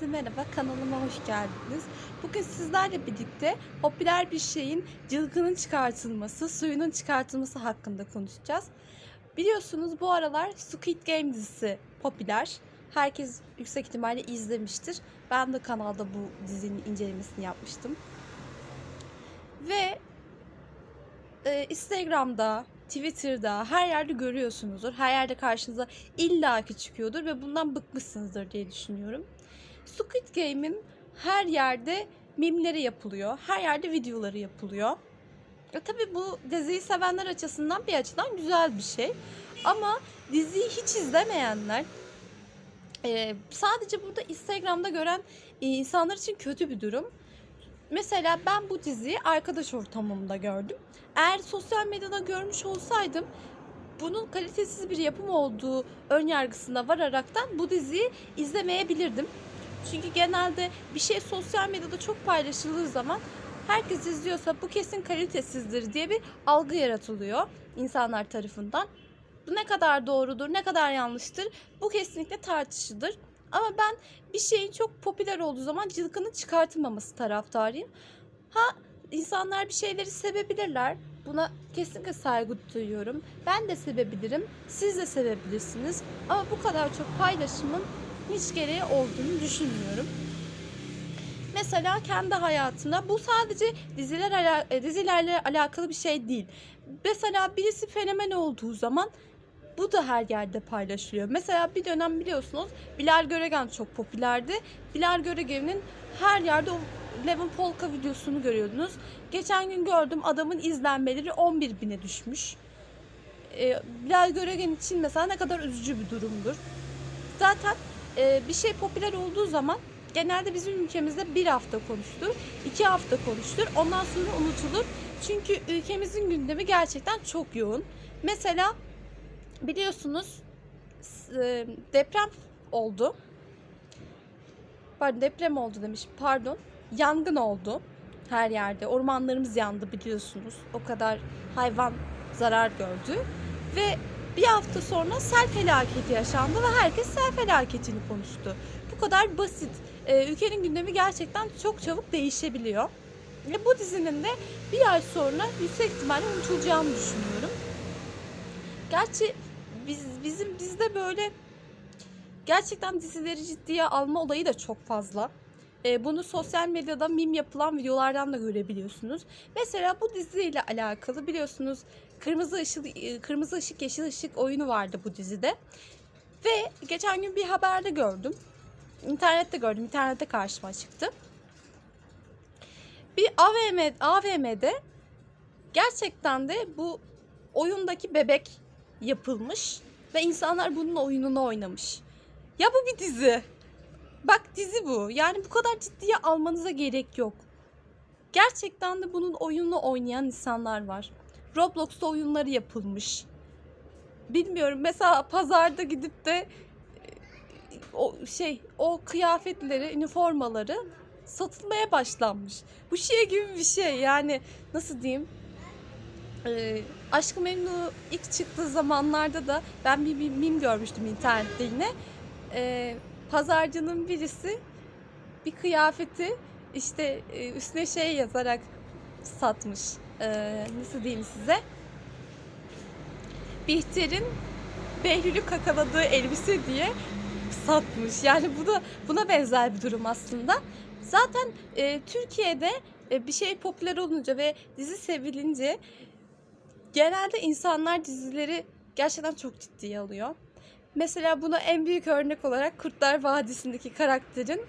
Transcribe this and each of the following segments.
Herkese merhaba, kanalıma hoş geldiniz. Bugün sizlerle birlikte popüler bir şeyin cılgının çıkartılması, suyunun çıkartılması hakkında konuşacağız. Biliyorsunuz bu aralar Squid Game dizisi popüler. Herkes yüksek ihtimalle izlemiştir. Ben de kanalda bu dizinin incelemesini yapmıştım. Ve e, Instagram'da, Twitter'da her yerde görüyorsunuzdur. Her yerde karşınıza illaki çıkıyordur ve bundan bıkmışsınızdır diye düşünüyorum. Squid Game'in her yerde mimleri yapılıyor. Her yerde videoları yapılıyor. E tabii bu diziyi sevenler açısından bir açıdan güzel bir şey. Ama diziyi hiç izlemeyenler e, sadece burada Instagram'da gören insanlar için kötü bir durum. Mesela ben bu diziyi arkadaş ortamımda gördüm. Eğer sosyal medyada görmüş olsaydım bunun kalitesiz bir yapım olduğu ön yargısına vararaktan bu diziyi izlemeyebilirdim. Çünkü genelde bir şey sosyal medyada çok paylaşıldığı zaman herkes izliyorsa bu kesin kalitesizdir diye bir algı yaratılıyor insanlar tarafından. Bu ne kadar doğrudur, ne kadar yanlıştır bu kesinlikle tartışılır. Ama ben bir şeyin çok popüler olduğu zaman cılkının çıkartılmaması taraftarıyım. Ha insanlar bir şeyleri sevebilirler. Buna kesinlikle saygı duyuyorum. Ben de sevebilirim. Siz de sevebilirsiniz. Ama bu kadar çok paylaşımın hiç gereği olduğunu düşünmüyorum. Mesela kendi hayatında bu sadece diziler e, dizilerle alakalı bir şey değil. Mesela birisi fenomen olduğu zaman bu da her yerde paylaşılıyor. Mesela bir dönem biliyorsunuz Bilal Göregen çok popülerdi. Bilal Göregen'in her yerde o Levin Polka videosunu görüyordunuz. Geçen gün gördüm adamın izlenmeleri 11 bine düşmüş. Ee, Bilal Göregen için mesela ne kadar üzücü bir durumdur. Zaten e, bir şey popüler olduğu zaman genelde bizim ülkemizde bir hafta konuşulur, iki hafta konuşulur, ondan sonra unutulur. Çünkü ülkemizin gündemi gerçekten çok yoğun. Mesela biliyorsunuz e, deprem oldu. Pardon deprem oldu demiş. Pardon. Yangın oldu her yerde. Ormanlarımız yandı biliyorsunuz. O kadar hayvan zarar gördü. Ve bir hafta sonra sel felaketi yaşandı ve herkes sel felaketini konuştu. Bu kadar basit. Ee, ülkenin gündemi gerçekten çok çabuk değişebiliyor. Ve bu dizinin de bir ay sonra yüksek ihtimalle unutulacağını düşünüyorum. Gerçi biz bizim bizde böyle gerçekten dizileri ciddiye alma olayı da çok fazla. Ee, bunu sosyal medyada mim yapılan videolardan da görebiliyorsunuz. Mesela bu diziyle alakalı biliyorsunuz kırmızı ışık e, kırmızı ışık yeşil ışık oyunu vardı bu dizide. Ve geçen gün bir haberde gördüm. İnternette gördüm. İnternette karşıma çıktı. Bir AVM AVM'de gerçekten de bu oyundaki bebek yapılmış ve insanlar bunun oyununu oynamış. Ya bu bir dizi. Bak dizi bu. Yani bu kadar ciddiye almanıza gerek yok. Gerçekten de bunun oyununu oynayan insanlar var. Roblox'ta oyunları yapılmış. Bilmiyorum mesela pazarda gidip de e, o şey o kıyafetleri, üniformaları satılmaya başlanmış. Bu şey gibi bir şey yani nasıl diyeyim? Ee, Aşkı Memnu ilk çıktığı zamanlarda da ben bir, bir mim görmüştüm internette yine. Ee, pazarcının birisi bir kıyafeti işte e, üstüne şey yazarak satmış. Ee, nasıl diyeyim size? Bihter'in Behlül'ü kakaladığı elbise diye satmış. Yani bu da buna benzer bir durum aslında. Zaten e, Türkiye'de e, bir şey popüler olunca ve dizi sevilince genelde insanlar dizileri gerçekten çok ciddiye alıyor. Mesela buna en büyük örnek olarak Kurtlar Vadisi'ndeki karakterin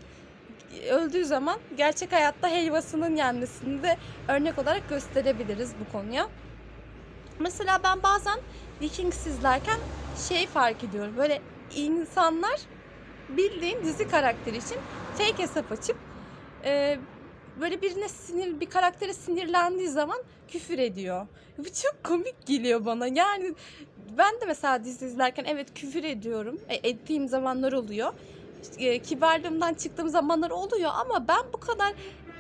öldüğü zaman gerçek hayatta helvasının yenmesini de örnek olarak gösterebiliriz bu konuya. Mesela ben bazen Vikings izlerken şey fark ediyorum. Böyle insanlar bildiğin dizi karakteri için fake hesap açıp e, böyle birine sinir bir karaktere sinirlendiği zaman küfür ediyor. Bu çok komik geliyor bana. Yani ben de mesela dizi izlerken evet küfür ediyorum. E, ettiğim zamanlar oluyor. E, kibarlığımdan çıktığım zamanlar oluyor ama ben bu kadar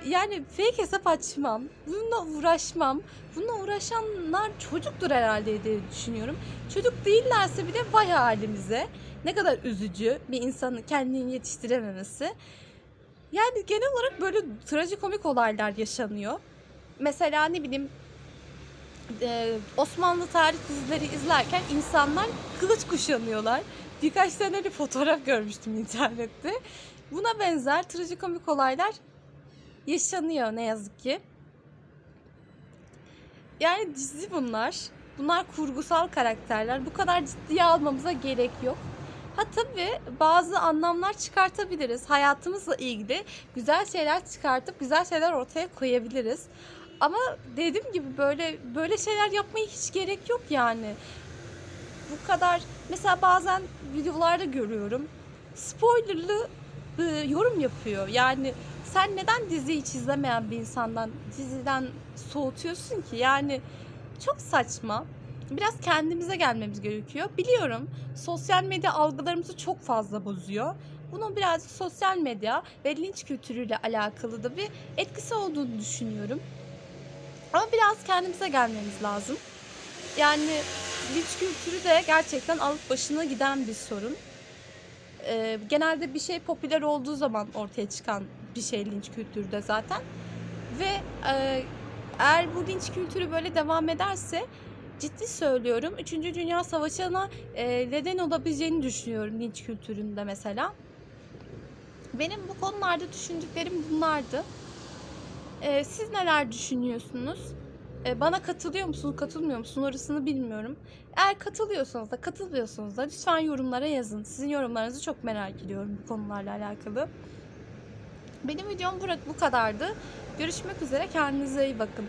yani fake hesap açmam. Bununla uğraşmam. Bununla uğraşanlar çocuktur herhalde diye düşünüyorum. Çocuk değillerse bile vay halimize. Ne kadar üzücü bir insanın kendini yetiştirememesi. Yani genel olarak böyle trajikomik olaylar yaşanıyor. Mesela ne bileyim e, Osmanlı tarih dizileri izlerken insanlar kılıç kuşanıyorlar. Birkaç tane fotoğraf görmüştüm internette. Buna benzer trajikomik olaylar yaşanıyor ne yazık ki. Yani dizi bunlar. Bunlar kurgusal karakterler. Bu kadar ciddiye almamıza gerek yok. Ha tabii bazı anlamlar çıkartabiliriz. Hayatımızla ilgili güzel şeyler çıkartıp güzel şeyler ortaya koyabiliriz. Ama dediğim gibi böyle böyle şeyler yapmaya hiç gerek yok yani. Bu kadar mesela bazen videolarda görüyorum. Spoilerlı e, yorum yapıyor. Yani sen neden diziyi hiç izlemeyen bir insandan diziden soğutuyorsun ki? Yani çok saçma. Biraz kendimize gelmemiz gerekiyor. Biliyorum sosyal medya algılarımızı çok fazla bozuyor. Bunun birazcık sosyal medya ve linç kültürüyle alakalı da bir etkisi olduğunu düşünüyorum. Ama biraz kendimize gelmemiz lazım. Yani linç kültürü de gerçekten alıp başına giden bir sorun. Ee, genelde bir şey popüler olduğu zaman ortaya çıkan bir şey linç kültürü de zaten. Ve e, eğer bu linç kültürü böyle devam ederse ciddi söylüyorum 3. Dünya Savaşı'na e, neden olabileceğini düşünüyorum linç kültüründe mesela. Benim bu konularda düşündüklerim bunlardı. Ee, siz neler düşünüyorsunuz? Ee, bana katılıyor musunuz, katılmıyor musunuz orasını bilmiyorum. Eğer katılıyorsanız da katılmıyorsanız da lütfen yorumlara yazın. Sizin yorumlarınızı çok merak ediyorum bu konularla alakalı. Benim videom bu kadardı. Görüşmek üzere. Kendinize iyi bakın.